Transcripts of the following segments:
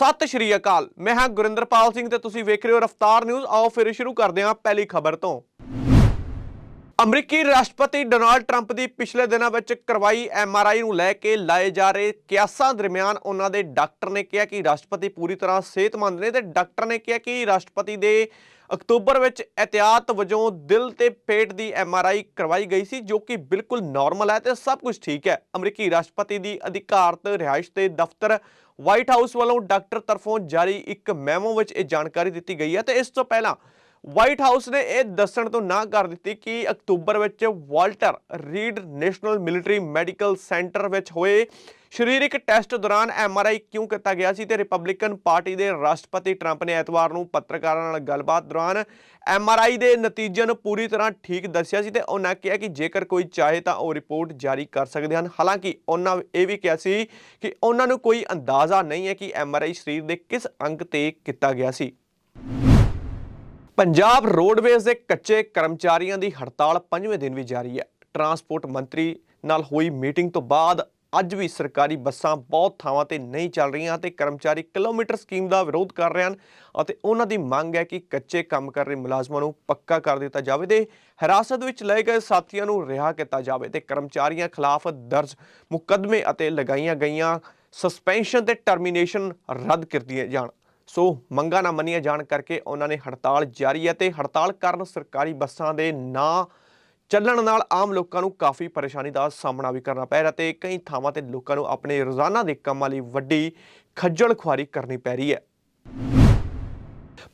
ਸਤਿ ਸ਼੍ਰੀ ਅਕਾਲ। ਮੈਂ ਹਾਂ ਗੁਰਿੰਦਰਪਾਲ ਸਿੰਘ ਤੇ ਤੁਸੀਂ ਵੇਖ ਰਹੇ ਹੋ ਰਫਤਾਰ ਨਿਊਜ਼। ਆਓ ਫਿਰ ਸ਼ੁਰੂ ਕਰਦੇ ਹਾਂ ਪਹਿਲੀ ਖਬਰ ਤੋਂ। ਅਮਰੀਕੀ ਰਾਸ਼ਟਰਪਤੀ ਡੋਨਾਲਡ ਟਰੰਪ ਦੀ ਪਿਛਲੇ ਦਿਨਾਂ ਵਿੱਚ ਕਰਵਾਈ ਐਮਆਰਆਈ ਨੂੰ ਲੈ ਕੇ ਲਾਏ ਜਾ ਰਹੇ ਕਿਆਸਾਂ ਦਰਮਿਆਨ ਉਹਨਾਂ ਦੇ ਡਾਕਟਰ ਨੇ ਕਿਹਾ ਕਿ ਰਾਸ਼ਟਰਪਤੀ ਪੂਰੀ ਤਰ੍ਹਾਂ ਸਿਹਤਮੰਦ ਨੇ ਤੇ ਡਾਕਟਰ ਨੇ ਕਿਹਾ ਕਿ ਰਾਸ਼ਟਰਪਤੀ ਦੇ ਅਕਤੂਬਰ ਵਿੱਚ ਇhtiyਾਤ ਵਜੋਂ ਦਿਲ ਤੇ ਪੇਟ ਦੀ ਐਮਆਰਆਈ ਕਰਵਾਈ ਗਈ ਸੀ, ਜੋ ਕਿ ਬਿਲਕੁਲ ਨਾਰਮਲ ਹੈ ਤੇ ਸਭ ਕੁਝ ਠੀਕ ਹੈ। ਅਮਰੀਕੀ ਰਾਸ਼ਟਰਪਤੀ ਦੀ ਅਧਿਕਾਰਤ ਰਿਹਾਇਸ਼ ਤੇ ਦਫ਼ਤਰ ਵਾਈਟ ਹਾਊਸ ਵੱਲੋਂ ਡਾਕਟਰ ਤਰਫੋਂ ਜਾਰੀ ਇੱਕ ਮੈਮੋ ਵਿੱਚ ਇਹ ਜਾਣਕਾਰੀ ਦਿੱਤੀ ਗਈ ਹੈ ਤੇ ਇਸ ਤੋਂ ਪਹਿਲਾਂ ਵਾਈਟ ਹਾਊਸ ਨੇ ਇਹ ਦੱਸਣ ਤੋਂ ਨਾ ਕਰ ਦਿੱਤੀ ਕਿ ਅਕਤੂਬਰ ਵਿੱਚ Walter Reed National Military Medical Center ਵਿੱਚ ਹੋਏ ਸਰੀਰਕ ਟੈਸਟ ਦੌਰਾਨ ਐਮਆਰਆਈ ਕਿਉਂ ਕੀਤਾ ਗਿਆ ਸੀ ਤੇ ਰਿਪਬਲਿਕਨ ਪਾਰਟੀ ਦੇ ਰਾਸ਼ਟਰਪਤੀ ਟਰੰਪ ਨੇ ਐਤਵਾਰ ਨੂੰ ਪੱਤਰਕਾਰਾਂ ਨਾਲ ਗੱਲਬਾਤ ਦੌਰਾਨ ਐਮਆਰਆਈ ਦੇ ਨਤੀਜਿਆਂ ਨੂੰ ਪੂਰੀ ਤਰ੍ਹਾਂ ਠੀਕ ਦੱਸਿਆ ਸੀ ਤੇ ਉਹਨਾਂ ਕਿਹਾ ਕਿ ਜੇਕਰ ਕੋਈ ਚਾਹੇ ਤਾਂ ਉਹ ਰਿਪੋਰਟ ਜਾਰੀ ਕਰ ਸਕਦੇ ਹਨ। ਹਾਲਾਂਕਿ ਉਹਨਾਂ ਇਹ ਵੀ ਕਿਹਾ ਸੀ ਕਿ ਉਹਨਾਂ ਨੂੰ ਕੋਈ ਅੰਦਾਜ਼ਾ ਨਹੀਂ ਹੈ ਕਿ ਐਮਆਰਆਈ ਸਰੀਰ ਦੇ ਕਿਸ ਅੰਗ ਤੇ ਕੀਤਾ ਗਿਆ ਸੀ। ਪੰਜਾਬ ਰੋਡਵੇਜ਼ ਦੇ ਕੱਚੇ ਕਰਮਚਾਰੀਆਂ ਦੀ ਹੜਤਾਲ ਪੰਜਵੇਂ ਦਿਨ ਵੀ ਜਾਰੀ ਹੈ। ਟਰਾਂਸਪੋਰਟ ਮੰਤਰੀ ਨਾਲ ਹੋਈ ਮੀਟਿੰਗ ਤੋਂ ਬਾਅਦ ਅੱਜ ਵੀ ਸਰਕਾਰੀ ਬੱਸਾਂ ਬਹੁਤ ਥਾਵਾਂ ਤੇ ਨਹੀਂ ਚੱਲ ਰਹੀਆਂ ਤੇ ਕਰਮਚਾਰੀ ਕਿਲੋਮੀਟਰ ਸਕੀਮ ਦਾ ਵਿਰੋਧ ਕਰ ਰਹੇ ਹਨ ਅਤੇ ਉਹਨਾਂ ਦੀ ਮੰਗ ਹੈ ਕਿ ਕੱਚੇ ਕੰਮ ਕਰ ਰਹੇ ਮੁਲਾਜ਼ਮਾਂ ਨੂੰ ਪੱਕਾ ਕਰ ਦਿੱਤਾ ਜਾਵੇ ਤੇ ਹਿਰਾਸਤ ਵਿੱਚ ਲਏ ਗਏ ਸਾਥੀਆਂ ਨੂੰ ਰਿਹਾ ਕੀਤਾ ਜਾਵੇ ਤੇ ਕਰਮਚਾਰੀਆਂ ਖਿਲਾਫ ਦਰਜ ਮੁਕੱਦਮੇ ਅਤੇ ਲਗਾਈਆਂ ਗਈਆਂ ਸਸਪੈਂਸ਼ਨ ਤੇ ਟਰਮੀਨੇਸ਼ਨ ਰੱਦ ਕਰ ਦਿੱਤੀਆਂ ਜਾਣ। ਸੋ ਮੰਗਾਂ ਨਾ ਮੰਨੀਆਂ ਜਾਣ ਕਰਕੇ ਉਹਨਾਂ ਨੇ ਹੜਤਾਲ ਜਾਰੀ ਹੈ ਤੇ ਹੜਤਾਲ ਕਾਰਨ ਸਰਕਾਰੀ ਬੱਸਾਂ ਦੇ ਨਾ ਚੱਲਣ ਨਾਲ ਆਮ ਲੋਕਾਂ ਨੂੰ ਕਾਫੀ ਪਰੇਸ਼ਾਨੀ ਦਾ ਸਾਹਮਣਾ ਵੀ ਕਰਨਾ ਪੈ ਰਿਹਾ ਤੇ ਕਈ ਥਾਵਾਂ ਤੇ ਲੋਕਾਂ ਨੂੰ ਆਪਣੇ ਰੋਜ਼ਾਨਾ ਦੇ ਕੰਮਾਂ ਲਈ ਵੱਡੀ ਖੱਜਲ ਖੁਆਰੀ ਕਰਨੀ ਪੈ ਰਹੀ ਹੈ।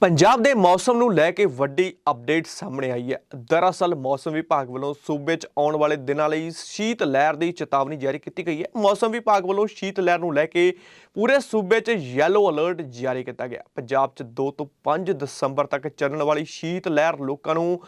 ਪੰਜਾਬ ਦੇ ਮੌਸਮ ਨੂੰ ਲੈ ਕੇ ਵੱਡੀ ਅਪਡੇਟ ਸਾਹਮਣੇ ਆਈ ਹੈ। ਦਰਅਸਲ ਮੌਸਮ ਵਿਭਾਗ ਵੱਲੋਂ ਸੂਬੇ 'ਚ ਆਉਣ ਵਾਲੇ ਦਿਨਾਂ ਲਈ ਸ਼ੀਤ ਲਹਿਰ ਦੀ ਚੇਤਾਵਨੀ ਜਾਰੀ ਕੀਤੀ ਗਈ ਹੈ। ਮੌਸਮ ਵਿਭਾਗ ਵੱਲੋਂ ਸ਼ੀਤ ਲਹਿਰ ਨੂੰ ਲੈ ਕੇ ਪੂਰੇ ਸੂਬੇ 'ਚ ਯੈਲੋ ਅਲਰਟ ਜਾਰੀ ਕੀਤਾ ਗਿਆ। ਪੰਜਾਬ 'ਚ 2 ਤੋਂ 5 ਦਸੰਬਰ ਤੱਕ ਚੱਲਣ ਵਾਲੀ ਸ਼ੀਤ ਲਹਿਰ ਲੋਕਾਂ ਨੂੰ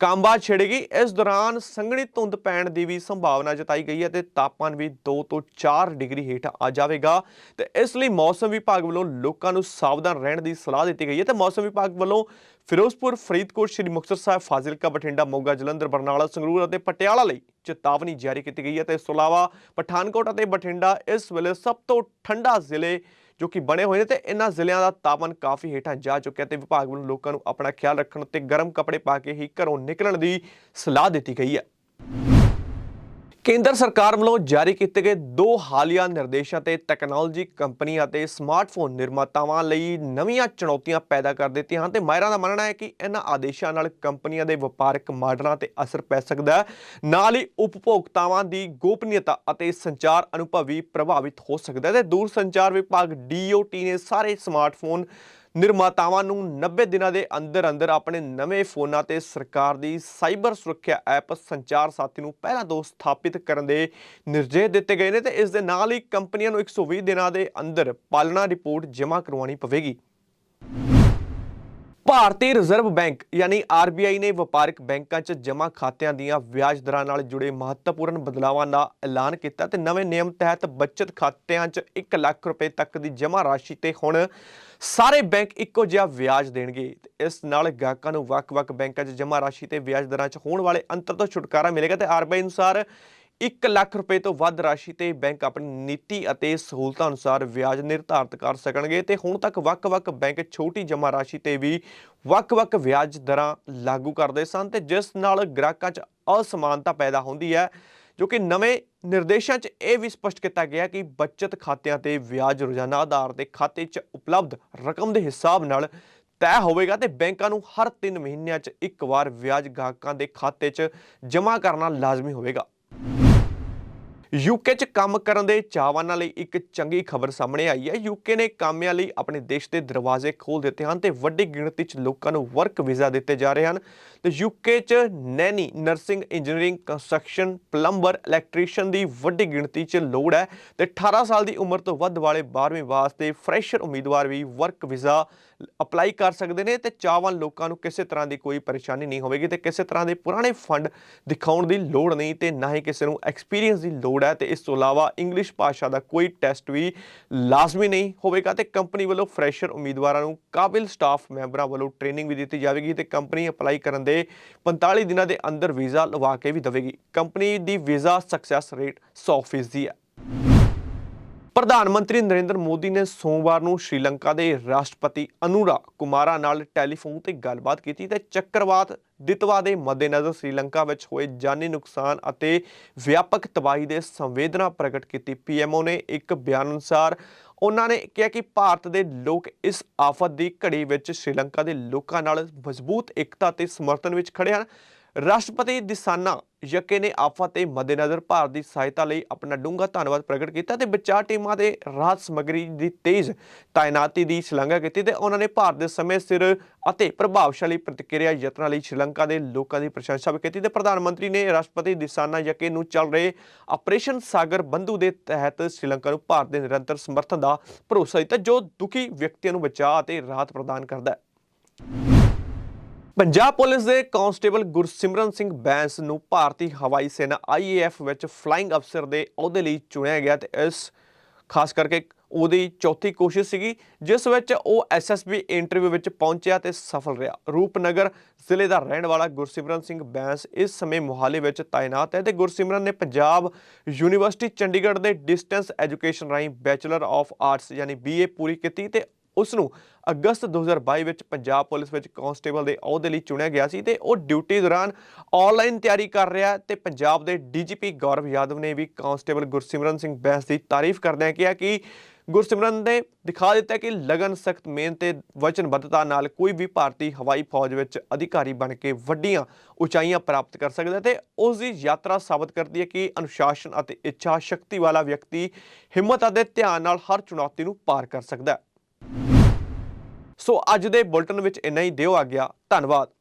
ਕਾਂਬਾ ਛਿੜੇਗੀ। ਇਸ ਦੌਰਾਨ ਸੰਘਣੀ ਧੁੰਦ ਪੈਣ ਦੀ ਵੀ ਸੰਭਾਵਨਾ ਜਤਾਈ ਗਈ ਹੈ ਤੇ ਤਾਪਮਾਨ ਵੀ 2 ਤੋਂ 4 ਡਿਗਰੀ ਹੇਠ ਆ ਜਾਵੇਗਾ। ਤੇ ਇਸ ਲਈ ਮੌਸਮ ਵਿਭਾਗ ਵੱਲੋਂ ਲੋਕਾਂ ਨੂੰ ਸਾਵਧਾਨ ਰਹਿਣ ਦੀ ਸਲਾਹ ਦਿੱਤੀ ਗਈ ਹੈ। ਤੇ ਮੌਸਮ ਵਿਭਾਗ ਵੱਲੋਂ ਫਿਰੋਜ਼ਪੁਰ, ਫਰੀਦਕੋਟ, ਸ਼੍ਰੀ ਮੁਕਤਸਰ ਸਾਹਿਬ, ਫਾਜ਼ਿਲਕਾ, ਬਠਿੰਡਾ, ਮੋਗਾ, ਜਲੰਧਰ, ਬਰਨਾਲਾ, ਸੰਗਰੂਰ ਅਤੇ ਪਟਿਆਲਾ ਲਈ ਚੇਤਾਵਨੀ ਜਾਰੀ ਕੀਤੀ ਗਈ ਹੈ। ਤੇ ਇਸ ਤੋਂ ਇਲਾਵਾ ਪਠਾਨਕੋਟ ਅਤੇ ਬਠਿੰਡਾ ਇਸ ਵੇਲੇ ਸਭ ਤੋਂ ਠੰਡਾ ਜ਼ਿਲ੍ਹੇ ਜੋ ਕਿ ਬਣੇ ਹੋਏ ਨੇ ਤੇ ਇਹਨਾਂ ਜ਼ਿਲ੍ਹਿਆਂ ਦਾ ਤਾਪਮਾਨ ਕਾਫੀ ਹੇਠਾਂ ਜਾ ਚੁੱਕਿਆ ਤੇ ਵਿਭਾਗ ਵੱਲੋਂ ਲੋਕਾਂ ਨੂੰ ਆਪਣਾ ਖਿਆਲ ਰੱਖਣ ਤੇ ਗਰਮ ਕੱਪੜੇ ਪਾ ਕੇ ਹੀ ਘਰੋਂ ਨਿਕਲਣ ਦੀ ਸਲਾਹ ਦਿੱਤੀ ਗਈ ਹੈ। ਕੇਂਦਰ ਸਰਕਾਰ ਵੱਲੋਂ ਜਾਰੀ ਕੀਤੇ ਗਏ ਦੋ ਹਾਲੀਆ ਨਿਰਦੇਸ਼ਾਂ ਤੇ ਟੈਕਨੋਲੋਜੀ ਕੰਪਨੀਆਂ ਅਤੇ ਸਮਾਰਟਫੋਨ ਨਿਰਮਾਤਾਵਾਂ ਲਈ ਨਵੀਆਂ ਚੁਣੌਤੀਆਂ ਪੈਦਾ ਕਰ ਦਿੱਤੀਆਂ ਹਨ ਤੇ ਮਾਇਰਾਂ ਦਾ ਮੰਨਣਾ ਹੈ ਕਿ ਇਹਨਾਂ ਆਦੇਸ਼ਾਂ ਨਾਲ ਕੰਪਨੀਆਂ ਦੇ ਵਪਾਰਕ ਮਾਡਲਾਂ ਤੇ ਅਸਰ ਪੈ ਸਕਦਾ ਹੈ। ਨਾਲ ਹੀ ਉਪਭੋਗਤਾਵਾਂ ਦੀ ਗੋਪਨੀਯਤਾ ਅਤੇ ਸੰਚਾਰ ਅਨੁਭਵ ਵੀ ਪ੍ਰਭਾਵਿਤ ਹੋ ਸਕਦਾ ਹੈ ਤੇ ਦੂਰ ਸੰਚਾਰ ਵਿਭਾਗ DOT ਨੇ ਸਾਰੇ ਸਮਾਰਟਫੋਨ ਨਿਰਮਾਤਾਵਾਂ ਨੂੰ 90 ਦਿਨਾਂ ਦੇ ਅੰਦਰ ਅੰਦਰ ਆਪਣੇ ਨਵੇਂ ਫੋਨਾਂ ਤੇ ਸਰਕਾਰ ਦੀ ਸਾਈਬਰ ਸੁਰੱਖਿਆ ਐਪ ਸੰਚਾਰ ਸਾਥੀ ਨੂੰ ਪਹਿਲਾਂ ਤੋਂ ਸਥਾਪਿਤ ਕਰਨ ਦੇ ਨਿਰਦੇਸ਼ ਦਿੱਤੇ ਗਏ ਨੇ ਤੇ ਇਸ ਦੇ ਨਾਲ ਹੀ ਕੰਪਨੀਆਂ ਨੂੰ 120 ਦਿਨਾਂ ਦੇ ਅੰਦਰ ਪਾਲਣਾ ਰਿਪੋਰਟ ਜਮ੍ਹਾਂ ਕਰਵਾਉਣੀ ਪਵੇਗੀ। ਭਾਰਤੀ ਰਿਜ਼ਰਵ ਬੈਂਕ ਯਾਨੀ RBI ਨੇ ਵਪਾਰਕ ਬੈਂਕਾਂ 'ਚ ਜਮ੍ਹਾਂ ਖਾਤਿਆਂ ਦੀਆਂ ਵਿਆਜ ਦਰਾਂ ਨਾਲ ਜੁੜੇ ਮਹੱਤਵਪੂਰਨ ਬਦਲਾਵਾਂ ਦਾ ਐਲਾਨ ਕੀਤਾ ਤੇ ਨਵੇਂ ਨਿਯਮ ਤਹਿਤ ਬਚਤ ਖਾਤਿਆਂ 'ਚ 1 ਲੱਖ ਰੁਪਏ ਤੱਕ ਦੀ ਜਮ੍ਹਾਂ ਰਾਸ਼ੀ ਤੇ ਹੁਣ ਸਾਰੇ ਬੈਂਕ ਇੱਕੋ ਜਿਹਾ ਵਿਆਜ ਦੇਣਗੇ। ਇਸ ਨਾਲ ਗਾਹਕਾਂ ਨੂੰ ਵੱਖ-ਵੱਖ ਬੈਂਕਾਂ 'ਚ ਜਮ੍ਹਾਂ ਰਾਸ਼ੀ ਤੇ ਵਿਆਜ ਦਰਾਂ 'ਚ ਹੋਣ ਵਾਲੇ ਅੰਤਰ ਤੋਂ ਛੁਟਕਾਰਾ ਮਿਲੇਗਾ ਤੇ RBI ਅਨੁਸਾਰ 1 ਲੱਖ ਰੁਪਏ ਤੋਂ ਵੱਧ ਰਾਸ਼ੀ ਤੇ ਬੈਂਕ ਆਪਣੀ ਨੀਤੀ ਅਤੇ ਸਹੂਲਤਾਂ ਅਨੁਸਾਰ ਵਿਆਜ ਨਿਰਧਾਰਤ ਕਰ ਸਕਣਗੇ ਤੇ ਹੁਣ ਤੱਕ ਵੱਖ-ਵੱਖ ਬੈਂਕ ਛੋਟੀ ਜਮ੍ਹਾਂ ਰਾਸ਼ੀ ਤੇ ਵੀ ਵੱਖ-ਵੱਖ ਵਿਆਜ ਦਰਾਂ ਲਾਗੂ ਕਰਦੇ ਸਨ ਤੇ ਜਿਸ ਨਾਲ ਗ੍ਰਾਹਕਾਂ 'ਚ ਅਸਮਾਨਤਾ ਪੈਦਾ ਹੁੰਦੀ ਹੈ, ਜੋ ਕਿ ਨਵੇਂ ਨਿਰਦੇਸ਼ਾਂ 'ਚ ਇਹ ਵੀ ਸਪਸ਼ਟ ਕੀਤਾ ਗਿਆ ਕਿ ਬਚਤ ਖਾਤਿਆਂ ਤੇ ਵਿਆਜ ਰੋਜ਼ਾਨਾ ਆਧਾਰ ਤੇ ਖਾਤੇ 'ਚ ਉਪਲਬਧ ਰਕਮ ਦੇ ਹਿਸਾਬ ਨਾਲ ਤੈਅ ਹੋਵੇਗਾ ਤੇ ਬੈਂਕਾਂ ਨੂੰ ਹਰ 3 ਮਹੀਨਿਆਂ 'ਚ ਇੱਕ ਵਾਰ ਵਿਆਜ ਗਾਹਕਾਂ ਦੇ ਖਾਤੇ 'ਚ ਜਮ੍ਹਾਂ ਕਰਨਾ ਲਾਜ਼ਮੀ ਹੋਵੇਗਾ। ਯੂਕੇ 'ਚ ਕੰਮ ਕਰਨ ਦੇ ਚਾਹਵਾਨਾਂ ਲਈ ਇੱਕ ਚੰਗੀ ਖਬਰ ਸਾਹਮਣੇ ਆਈ ਹੈ। ਯੂਕੇ ਨੇ ਕਾਮਿਆਂ ਲਈ ਆਪਣੇ ਦੇਸ਼ ਦੇ ਦਰਵਾਜ਼ੇ ਖੋਲ੍ਹ ਦਿੱਤੇ ਹਨ ਤੇ ਵੱਡੀ ਗਿਣਤੀ 'ਚ ਲੋਕਾਂ ਨੂੰ ਵਰਕ ਵੀਜ਼ਾ ਦਿੱਤੇ ਜਾ ਰਹੇ ਹਨ। ਤੇ ਯੂਕੇ 'ਚ nanny nursing engineering construction plumber electrician ਦੀ ਵੱਡੀ ਗਿਣਤੀ 'ਚ ਲੋੜ ਹੈ ਤੇ 18 ਸਾਲ ਦੀ ਉਮਰ ਤੋਂ ਵੱਧ ਵਾਲੇ 12ਵੀਂ ਵਾਸਤੇ ਫਰੈਸ਼ਰ ਉਮੀਦਵਾਰ ਵੀ ਵਰਕ ਵੀਜ਼ਾ ਅਪਲਾਈ ਕਰ ਸਕਦੇ ਨੇ ਤੇ ਚਾਹਵਾਨ ਲੋਕਾਂ ਨੂੰ ਕਿਸੇ ਤਰ੍ਹਾਂ ਦੀ ਕੋਈ ਪਰੇਸ਼ਾਨੀ ਨਹੀਂ ਹੋਵੇਗੀ ਤੇ ਕਿਸੇ ਤਰ੍ਹਾਂ ਦੇ ਪੁਰਾਣੇ ਫੰਡ ਦਿਖਾਉਣ ਦੀ ਲੋੜ ਨਹੀਂ ਤੇ ਨਾ ਹੀ ਕਿਸੇ ਨੂੰ ਐਕਸਪੀਰੀਅੰਸ ਦੀ ਲੋੜ ਹੈ ਤੇ ਇਸ ਤੋਂ ਇਲਾਵਾ ਇੰਗਲਿਸ਼ ਭਾਸ਼ਾ ਦਾ ਕੋਈ ਟੈਸਟ ਵੀ ਲਾਜ਼ਮੀ ਨਹੀਂ ਹੋਵੇਗਾ ਤੇ ਕੰਪਨੀ ਵੱਲੋਂ ਫਰੈਸ਼ਰ ਉਮੀਦਵਾਰਾਂ ਨੂੰ ਕਾਬਿਲ ਸਟਾਫ ਮੈਂਬਰਾਂ ਵੱਲੋਂ ਟ੍ਰੇਨਿੰਗ ਵੀ ਦਿੱਤੀ ਜਾਵੇਗੀ ਤੇ ਕੰਪਨੀ ਅਪਲਾਈ ਕਰਨ ਦੇ 45 ਦਿਨਾਂ ਦੇ ਅੰਦਰ ਵੀਜ਼ਾ ਲਵਾ ਕੇ ਵੀ ਦੇਵੇਗੀ। ਕੰਪਨੀ ਦੀ ਵੀਜ਼ਾ ਸਕਸੈਸ ਰੇਟ 100% ਹੈ। ਪ੍ਰਧਾਨ ਮੰਤਰੀ ਨਰਿੰਦਰ ਮੋਦੀ ਨੇ ਸੋਮਵਾਰ ਨੂੰ ਸ਼੍ਰੀਲੰਕਾ ਦੇ ਰਾਸ਼ਟਰਪਤੀ ਅਨੁਰਾ ਕੁਮਾਰਾ ਨਾਲ ਟੈਲੀਫੋਨ ਤੇ ਗੱਲਬਾਤ ਕੀਤੀ ਤੇ ਚੱਕਰਵਾਤ ਦਿੱਤਵਾ ਦੇ ਮੱਦੇਨਜ਼ਰ ਸ਼੍ਰੀਲੰਕਾ ਵਿੱਚ ਹੋਏ ਜਾਨੀ ਨੁਕਸਾਨ ਅਤੇ ਵਿਆਪਕ ਤਬਾਹੀ ਦੇ ਸੰਵੇਦਨਾ ਪ੍ਰਗਟ ਕੀਤੀ। ਪੀਐਮਓ ਨੇ ਇੱਕ ਬਿਆਨ ਅਨੁਸਾਰ ਉਹਨਾਂ ਨੇ ਕਿਹਾ ਕਿ ਭਾਰਤ ਦੇ ਲੋਕ ਇਸ ਆਫਤ ਦੀ ਘੜੀ ਵਿੱਚ ਸ਼੍ਰੀਲੰਕਾ ਦੇ ਲੋਕਾਂ ਨਾਲ ਮਜ਼ਬੂਤ ਏਕਤਾ ਤੇ ਸਮਰਥਨ ਵਿੱਚ ਖੜੇ ਹਨ। ਰਾਸ਼ਟਰਪਤੀ ਦਿਸਾਨਾ ਯਕੇ ਨੇ ਆਫਤ ਦੇ ਮੱਦੇਨਜ਼ਰ ਭਾਰਤ ਦੀ ਸਹਾਇਤਾ ਲਈ ਆਪਣਾ ਡੂੰਘਾ ਧੰਨਵਾਦ ਪ੍ਰਗਟ ਕੀਤਾ ਤੇ ਬਚਾਅ ਟੀਮਾਂ ਦੇ ਰਾਹਤ ਸਮੱਗਰੀ ਦੀ ਤੇਜ਼ ਤਾਇਨਾਤੀ ਦੀ ਸ਼ਲਾਘਾ ਕੀਤੀ ਤੇ ਉਹਨਾਂ ਨੇ ਭਾਰਤ ਦੇ ਸਮੇਂ ਸਿਰ ਅਤੇ ਪ੍ਰਭਾਵਸ਼ਾਲੀ ਪ੍ਰਤੀਕਿਰਿਆ ਯਤਨਾਂ ਲਈ ਸ਼੍ਰੀਲੰਕਾ ਦੇ ਲੋਕਾਂ ਦੀ ਪ੍ਰਸ਼ੰਸਾ ਵੀ ਕੀਤੀ ਤੇ ਪ੍ਰਧਾਨ ਮੰਤਰੀ ਨੇ ਰਾਸ਼ਟਰਪਤੀ ਦਿਸਾਨਾ ਯਕੇ ਨੂੰ ਚੱਲ ਰਹੇ ਆਪਰੇਸ਼ਨ ਸਾਗਰ ਬੰਧੂ ਦੇ ਤਹਿਤ ਸ਼੍ਰੀਲੰਕਾ ਨੂੰ ਭਾਰਤ ਦੇ ਨਿਰੰਤਰ ਸਮਰਥਨ ਦਾ ਭਰੋਸਾ ਦਿੱਤਾ ਜੋ ਦੁਖੀ ਵਿਅਕਤੀਆਂ ਨੂੰ ਬਚਾਅ ਅਤੇ ਰਾਹਤ ਪ੍ਰਦਾਨ ਕਰਦਾ ਹੈ। ਪੰਜਾਬ ਪੁਲਿਸ ਦੇ ਕਾਂਸਟੇਬਲ ਗੁਰਸਿਮਰਨ ਸਿੰਘ ਬੈਂਸ ਨੂੰ ਭਾਰਤੀ ਹਵਾਈ ਸੈਨਾ ਆਈਏਐਫ ਵਿੱਚ ਫਲਾਈਂਗ ਅਫਸਰ ਦੇ ਅਹੁਦੇ ਲਈ ਚੁਣਿਆ ਗਿਆ ਤੇ ਇਸ, ਖਾਸ ਕਰਕੇ ਉਹਦੀ ਚੌਥੀ ਕੋਸ਼ਿਸ਼ ਸੀਗੀ, ਜਿਸ ਵਿੱਚ ਉਹ ਐਸਐਸਬੀ ਇੰਟਰਵਿਊ ਵਿੱਚ ਪਹੁੰਚਿਆ ਤੇ ਸਫਲ ਰਿਹਾ। ਰੂਪਨਗਰ ਜ਼ਿਲ੍ਹੇ ਦਾ ਰਹਿਣ ਵਾਲਾ ਗੁਰਸਿਮਰਨ ਸਿੰਘ ਬੈਂਸ ਇਸ ਸਮੇਂ ਮੋਹਾਲੀ ਵਿੱਚ ਤਾਇਨਾਤ ਹੈ ਤੇ ਗੁਰਸਿਮਰਨ ਨੇ ਪੰਜਾਬ ਯੂਨੀਵਰਸਿਟੀ ਚੰਡੀਗੜ੍ਹ ਦੇ ਡਿਸਟੈਂਸ ਐਜੂਕੇਸ਼ਨ ਰਾਹੀਂ ਬੈਚਲਰ ਆਫ ਆਰਟਸ ਯਾਨੀ ਬੀਏ ਪੂਰੀ ਕੀਤੀ ਤੇ ਉਸ ਨੂੰ ਅਗਸਤ 2022 ਵਿੱਚ ਪੰਜਾਬ ਪੁਲਿਸ ਵਿੱਚ ਕਾਂਸਟੇਬਲ ਦੇ ਅਹੁਦੇ ਲਈ ਚੁਣਿਆ ਗਿਆ ਸੀ ਤੇ ਉਹ ਡਿਊਟੀ ਦੌਰਾਨ ਆਨਲਾਈਨ ਤਿਆਰੀ ਕਰ ਰਿਹਾ ਹੈ ਤੇ ਪੰਜਾਬ ਦੇ ਡੀਜੀਪੀ ਗੌਰਵ ਯਾਦਵ ਨੇ ਵੀ ਕਾਂਸਟੇਬਲ ਗੁਰਸਿਮਰਨ ਸਿੰਘ ਬੈਂਸ ਦੀ ਤਾਰੀਫ ਕਰਦਿਆਂ ਕਿਹਾ ਕਿ ਗੁਰਸਿਮਰਨ ਨੇ ਦਿਖਾ ਦਿੱਤਾ ਕਿ ਲਗਨ ਸਖਤ ਮਿਹਨਤ ਤੇ ਵਚਨਬੱਧਤਾ ਨਾਲ ਕੋਈ ਵੀ ਭਾਰਤੀ ਹਵਾਈ ਫੌਜ ਵਿੱਚ ਅਧਿਕਾਰੀ ਬਣ ਕੇ ਵੱਡੀਆਂ ਉਚਾਈਆਂ ਪ੍ਰਾਪਤ ਕਰ ਸਕਦਾ ਹੈ ਤੇ ਉਸ ਦੀ ਯਾਤਰਾ ਸਾਬਤ ਕਰਦੀ ਹੈ ਕਿ ਅਨੁਸ਼ਾਸਨ ਅਤੇ ਇੱਛਾ ਸ਼ਕਤੀ ਵਾਲਾ ਵਿਅਕਤੀ ਹਿੰਮਤ ਅਤੇ ਧਿਆਨ ਨਾਲ ਹਰ ਚੁਣੌਤੀ ਨੂੰ ਪਾਰ ਕਰ ਸਕਦਾ ਹੈ। ਸੋ ਅੱਜ ਦੇ ਬੁਲਟਨ ਵਿੱਚ ਇੰਨਾ ਹੀ। ਦਿਓ ਆ ਗਿਆ ਧੰਨਵਾਦ।